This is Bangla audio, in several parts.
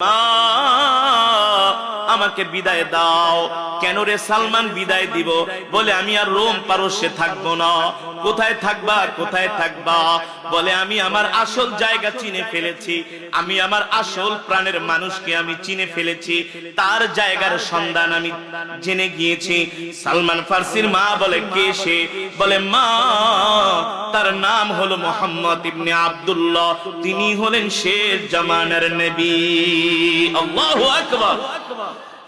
মা আমাকে বিদায় দাও। কেন রে সালমান বিদায় দিব? বলে, আমি আর রোম পারস্যে থাকব না। কোথায় থাকবা? কোথায় থাকবা? বলে, আমি আমার আসল জায়গা চিনে ফেলেছি। আমি আমার আসল প্রাণের মানুষকে আমি চিনে ফেলেছি। তার জায়গার সন্ধান আমি জেনে গিয়েছি। সালমান ফার্সির মা বলে, কে সে? বলে, মা, তার নাম হলো মোহাম্মদ ইবনে আব্দুল্লাহ। তিনি হলেন শেষ জামানার নবী। আল্লাহু আকবার।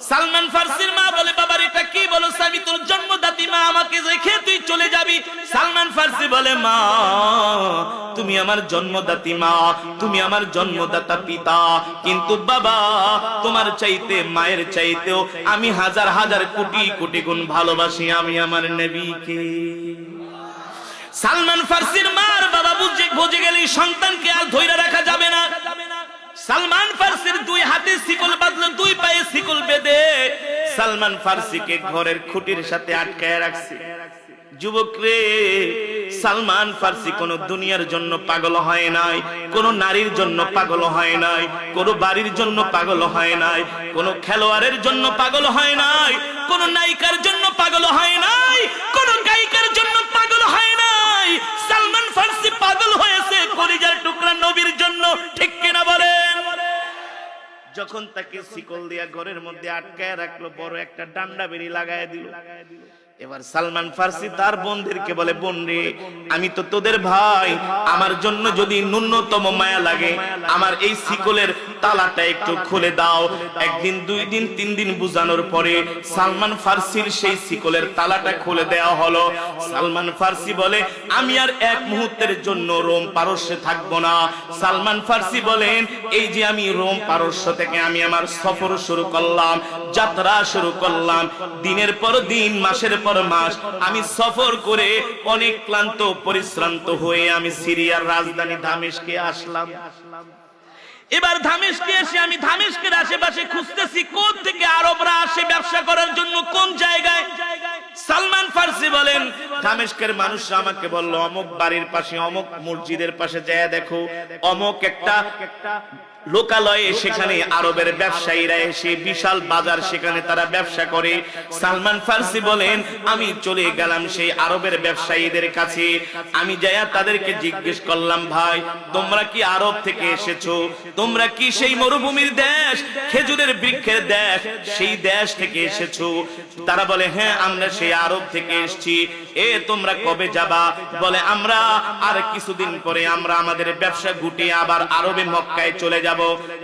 সালমান ফার্সির মা বলে, বাবার এটা কি বলো আমি তোর জন্মদাতি মা, আমাকে রেখে তুই চলে যাবি। সালমান ফার্সি বলে, মা, তুমি আমার জন্মদাতি মা, তুমি আমার জন্মদাতা পিতা। কিন্তু বাবা, তোমার চাইতে, মায়ের চাইতেও আমি হাজার হাজার কোটি কোটি গুণ ভালোবাসি আমি আমার নবীকে। সালমান ফার্সির মার বাবা বুঝে বুঝে গেলে সন্তানকে আর ধৈর্য রাখা যাবে সালমান ফার্সির দুই হাতে শিকল বাঁধলো, দুই পায়ে শিকল বেঁধে। সালমান ফার্সিকে ঘরের খুঁটির সাথে আটকায় রাখছে। যুবক রে, সালমান ফার্সি কোন দুনিয়ার জন্য পাগল হয় নাই, কোন নারীর জন্য পাগল হয় নাই, কোন বাড়ির জন্য পাগল হয় নাই, কোন খেলোয়াড়ের জন্য পাগল হয় নাই, কোন নায়িকার জন্য পাগল হয় নাই সালমান পাগল হয়েছে কলিজার টুকরা নবীর জন্য, ঠিক কিনা বলেন? যখন তাকে শিকল দিয়া ঘরের মধ্যে আটকায় রাখল, বড় একটা ডান্ডা বেরি লাগায় দিল। এবার সালমান ফার্সি তার বোনদেরকে বলে, বোন আমি তো তোদের ভাই। আমার জন্য যদি ন্যূনতম মায়া লাগে, আমার এই শিকলের তালাটা একটু খুলে দাও। একদিন, দুই দিন, তিন দিন বুঝানোর পরে সালমান ফার্সির সেই শিকলের তালাটা খুলে দেওয়া হলো। সালমান ফার্সি বলে, আমি আর এক মুহূর্তের জন্য রোম পারস্যে থাকব না। সালমান ফার্সি বলেন, এই যে আমি রোম পারস্য থেকে আমি আমার সফর শুরু করলাম যাত্রা শুরু করলাম। দিনের পর দিন, মাসের পর মাস, আমি সফর করে অনেক ক্লান্ত, পরিশ্রান্ত হয়ে আমি সিরিয়ার রাজধানী দামেশকে আসলাম। এবার ধামেশকে এসে আমি ধামেশকের আশেপাশে খুঁজতেছি, কোন থেকে আরবরা আসে ব্যবসা করার জন্য, কোন জায়গায়? সালমান ফার্সি বলেন, ধামেশকের মানুষ আমাকে বলল, অমুক বাড়ির পাশে, অমুক মসজিদের পাশে যায় দেখো, অমুক একটা লোকালয়ে সেখানে আরবের ব্যবসায়ীরা এসে বিশাল বাজার সেখানে তারা ব্যবসা করে। সালমান ফার্সি বলেন আমি চলে গেলাম সেই আরবের ব্যবসায়ীদের কাছে। আমি যাইয়া তাদেরকে জিজ্ঞেস করলাম ভাই তোমরা কি আরব থেকে এসেছ? তোমরা কি সেই মরুভূমির দেশ? খেজুরের বৃক্ষের দেশ? সেই দেশ থেকে এসেছ? তারা বলে হ্যাঁ আমরা সেই আরব থেকে এসেছি। এ তোমরা কবে যাবা? বলে আমরা আর কিছুদিন পরে আমরা আমাদের ব্যবসা গুটিয়ে আবার আরবে মক্কায় চলে যাব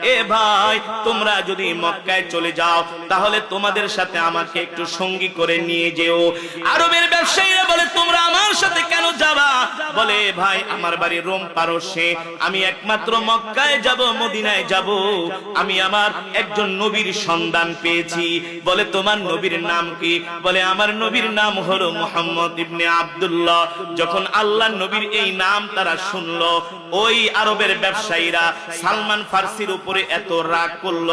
এ ভাই, তোমরা যদি মক্কায় চলে যাও, তাহলে তোমাদের সাথে আমাকে একটু সঙ্গী করে নিয়ে যেও। আরবের ব্যবসায়ীরা বলে, তোমরা আমার সাথে কেন যাবা? বলে ভাই, আমার বাড়ি রোম পারস্যে। আমি একমাত্র মক্কায় যাব, মদিনায় যাব। আমি আমার একজন নবীর সন্ধান পেয়েছি। বলে, তোমার নবীর নাম কি? বলে, আমার নবীর নাম হলো মোহাম্মদ ইবনে আবদুল্লাহ। যখন আল্লাহ নবীর এই নাম তারা শুনলো, ওই আরবের ব্যবসায়ীরা সালমান ফার্সির উপরে এত রাগ করল,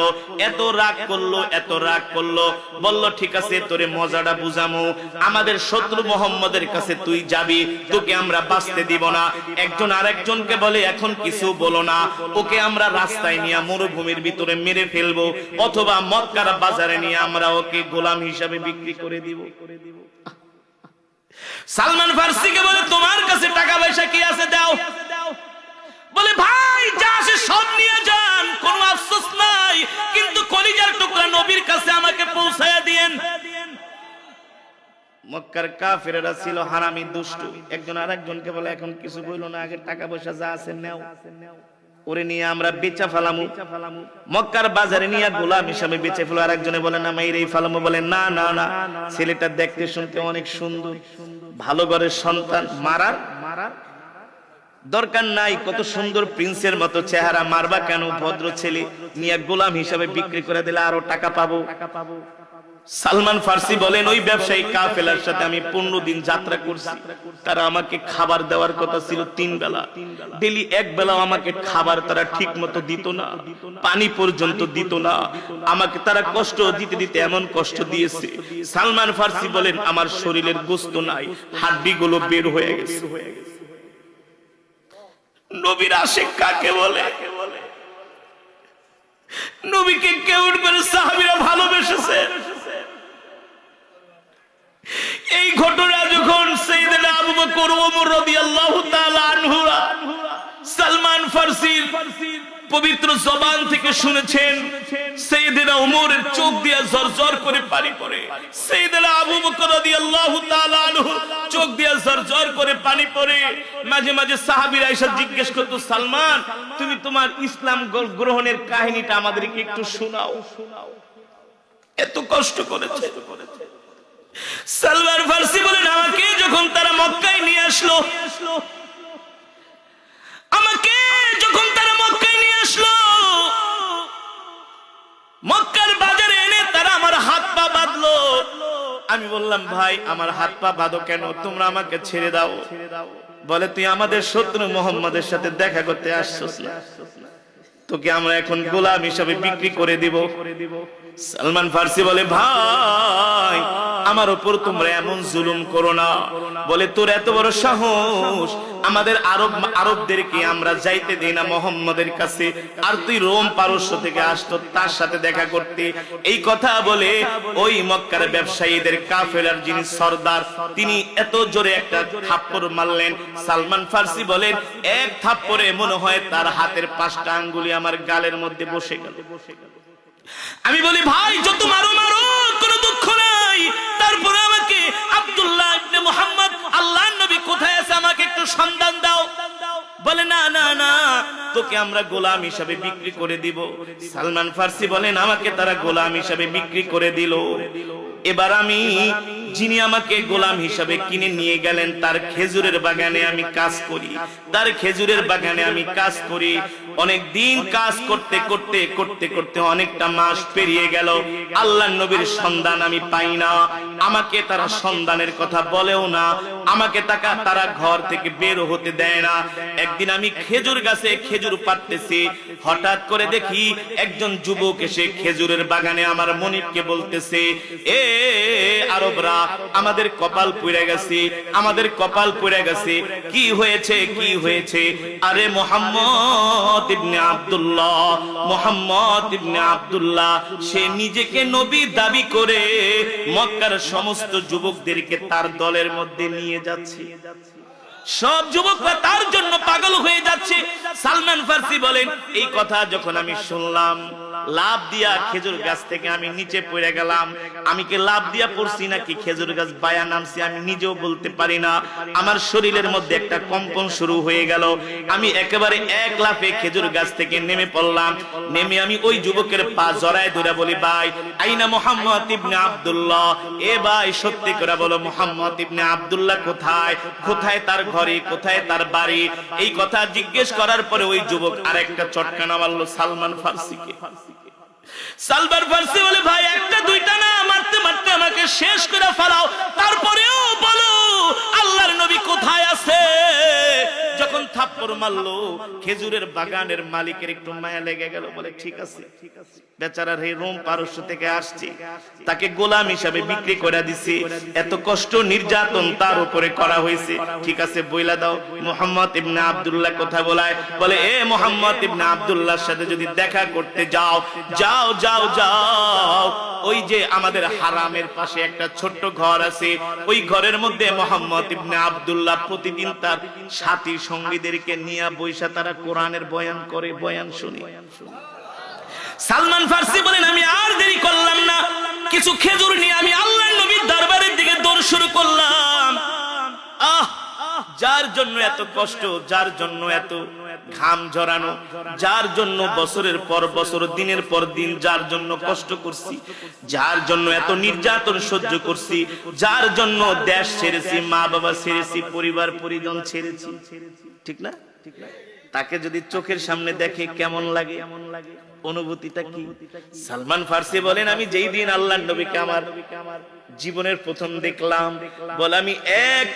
এত রাগ করল, এত রাগ করল। বলল, ঠিক আছে, তোরে মজাটা বুঝামো। আমাদের শত্রু মোহাম্মদের কাছে তুই যাবি, তোকে আমরা বাঁচতে দিব না। একজন আরেকজনকে বলে, এখন কিছু বলো না। ওকে আমরা রাস্তায় নিয়ে মরুভূমির ভিতরে মেরে ফেলব, অথবা মক্কার বাজারে নিয়ে আমরা ওকে গোলাম হিসাবে বিক্রি করে দিব। সালমান ফার্সিকে বলে, তোমার কাছে টাকা পয়সা কি আছে? মক্কার কাফেরেরা ছিল হারামি, দুষ্টু। একজন আরেকজনকে বলে, এখন কিছু বইল না, আগে টাকা পয়সা যা আছে নেও। ওরে নিয়ে আমরা বেচা ফালামু। মক্কার বাজারে নিয়ে গোলাম হিসাবে বেচে ফেলো। আরেকজনে বলে, না, মাইরে ফালামু। বলে, না না না। ছেলেটা দেখতে শুনতে অনেক সুন্দর। ভালো ঘরের সন্তান মারার মারার দরকার নাই। কত সুন্দর প্রিন্সের মতো চেহারা, মারবা কেন? ভদ্র ছেলে। নিয়ে গোলাম হিসাবে বিক্রি করে দিলে আরও টাকা পাবো। সালমান ফার্সি বলেন, ওই ব্যবসায়ী কাফেলার সাথে আমি পনেরো দিন যাত্রা করছি। তারা আমাকে খাবার দেওয়ার কথা ছিল তিন বেলা। ডেলি এক বেলা আমাকে খাবার তারা ঠিক মতো দিত না। পানি পর্যন্ত দিত না। আমাকে তারা কষ্ট দিতে দিতে এমন কষ্ট দিয়েছে। সালমান ফার্সি বলেন, আমার শরীরের গোস্ত নাই। হাড্ডি গুলো বের হয়ে গেছে। নবীর আশেক কাকে বলে? নবীকে কেউ করে সাহাবিরা ভালোবেসেছে। এই ঘটনা যখন সালমান ফার্সির পবিত্র জবান থেকে শুনেছেন সেইদিনা ওমরের চোখ দিয়া জর্জর করে পানি পড়ে। সেইদিনা আবু বকর আনহু চোখ দিয়া জর্জর করে পানি পড়ে। মাঝে মাঝে সাহাবীরা এসে জিজ্ঞেস করতো, সালমান, তুমি তোমার ইসলাম গ্রহণের কাহিনীটা আমাদেরকে একটু শোনাও। এত কষ্ট করেছে। সালমান ফার্সি বলেন, আমাকে যখন তারা মক্কায় নিয়ে আসলো, আমাকে যখন তারা মক্কায় নিয়ে আসলো, মক্কার বাজারে এনে তারা আমার হাত পা বাঁধলো। আমি বললাম, ভাই, আমার হাত পা বাঁধো কেন? তোমরা আমাকে ছেড়ে দাও। বলে, তুই আমাদের শত্রু মোহাম্মদের সাথে দেখা করতে আসছস তোকে আমরা এখন গোলাম হিসাবে বিক্রি করে দিব। সালমান ফার্সি বলে, ভাই, আমার উপর তোমরা এমন জুলুম করো না। বলে, তোর এত বড় সাহস, আমাদের আরব, আরবদেরকে আমরা যাইতে দিই না মোহাম্মদের কাছে। আর তুই রোম পারস্য থেকে আসতো, তার সাথে দেখা করতে। এই কথা বলে, ওই মক্কার ব্যবসায়ীদের কাফেলার যিনি সর্দার, তিনি এত জোরে একটা থাপ্পড় মারলেন। সালমান ফার্সি বলেন, এক থাপ্পড়ে মনে হয় তার হাতের পাঁচটা আঙ্গুলি আমার গালের মধ্যে বসে গেল। আমি বলি, ভাই, যত মারো মারো, কোনো দুঃখ নাই। তারপরে আমাকে আব্দুল্লাহ ইবনে মুহাম্মদ, আল্লাহর নবী কোথায় আছে আমাকে একটু সন্ধান দাও। বলে, না না না, তোকে আমরা গোলাম হিসাবে বিক্রি করে দিব। সালমান ফার্সি বলেন, আমাকে তারা গোলাম হিসাবে বিক্রি করে দিল। এবার আমি যিনি আমাকে গোলাম হিসাবে কিনে নিয়ে গেলেন, তার খেজুরের বাগানে আমি কাজ করি। তার খেজুরের বাগানে আমি কাজ করি। অনেক দিন কাজ করতে করতে করতে করতে অনেকটা মাস পেরিয়ে গেল। আল্লাহ নবীর সন্ধান আমি পাই না। আমাকে তারা সন্ধানের কথা বলেও না। আমাকে তাকা, তারা ঘর থেকে বের হতে দেয় না। একদিন আমি খেজুর গাছে খেজুর পাড়তেছি। হঠাৎ করে দেখি একজন যুবক এসে খেজুরের বাগানে আমার মনিবকে বলতেছে, এ আরবরা, আমাদের কপাল পুড়ে গেছে, আমাদের কপাল পুড়ে গেছে। কি হয়েছে কি হয়েছে? আরে মোহাম্মদ ইবনে আব্দুল্লাহ, মোহাম্মদ ইবনে আব্দুল্লাহ, সে নিজেকে নবী দাবি করে মক্কার সমস্ত যুবকদেরকে তার দলের মধ্যে নিয়ে যাচ্ছে। সব যুবকরা তার জন্য পাগল হয়ে যাচ্ছে। সালমান ফার্সি বলেন, এই কথা যখন আমি শুনলাম লাভ দিয়া খেজুর গাছ থেকে আমি নিচে পড়ে গেলাম। আমি কি লাভ দিয়া পড়ছি নাকি খেজুর গাছ বায়া নামছি আমি নিজেও বলতে পারি না। আমার শরীরের মধ্যে একটা কম্পন শুরু হয়ে গেল। আমি একেবারে এক লাফে খেজুর গাছ থেকে নেমে পড়লাম। নেমে আমি ওই যুবকের পা জড়ায় ধরে বলি, ভাই, আইনা মোহাম্মদ ইবনে আব্দুল্লাহ। এ ভাই, সত্যি করে বলো, মোহাম্মদ ইবনে আব্দুল্লাহ কোথায়? কোথায় তার ঘরে কোথায় তার বাড়ি? এই কথা জিজ্ঞেস করার পরে ওই যুবক আরেকটা চটকানা মারলো সালমান ফার্সিকে। সালমান ফার্সি বলে, ভাই, একটা, দুইটা না, মারতে মারতে আমাকে শেষ করে ফেলাও। তারপরেও বলো, আল্লাহর নবী কোথায় আছে? যখন থাপ্পড় মারলো, খেজুরের বাগানের মালিকের একটু মায়া লেগে গেল, বলে, ঠিক আছে। বেচারার এই রোম পারস্য থেকে আসছে। তাকে গোলাম হিসাবে বিক্রি করে দিছে। এত কষ্ট নির্যাতন তার উপরে করা হয়েছে। ঠিক আছে, বইলা দাও। মোহাম্মদ ইবনে আব্দুল্লাহ কথা বলায়, বলে, এ মোহাম্মদ ইবনে আব্দুল্লাহর সাথে যদি দেখা করতে যাও যাও যাও যাও। ওই যে আমাদের হারামের পাশে একটা ছোট্ট ঘর আছে, ওই ঘরের মধ্যে মোহাম্মদ ইবনে আব্দুল্লাহ প্রতিদিন তার সাথী সঙ্গীদেরকে নিয়ে বৈশা তারা কোরআনের বয়ান করে, বয়ান শুনি। সালমান ফার্সি বলেন, আমি আর দেরি করলাম জন্য এত কষ্ট, যার জন্য এত ঘাম ঝরানো, যার জন্য বছরের পর বছর, দিনের পর দিন যার জন্য কষ্ট করছি, যার জন্য এত নির্যাতন সহ্য করছি, যার জন্য দেশ ছেড়েছি মা বাবা ছেড়েছি, পরিবার, পরিজন ছেড়েছি। ঠিক না? তাকে যদি চোখের সামনে দেখে কেমন লাগে? অনুভূতিটা কি? সালমান ফার্সি বলেন, আমি যেই দিন আল্লাহ নবীকে আমার জীবনের প্রথম দেখলাম, বলে আমি এক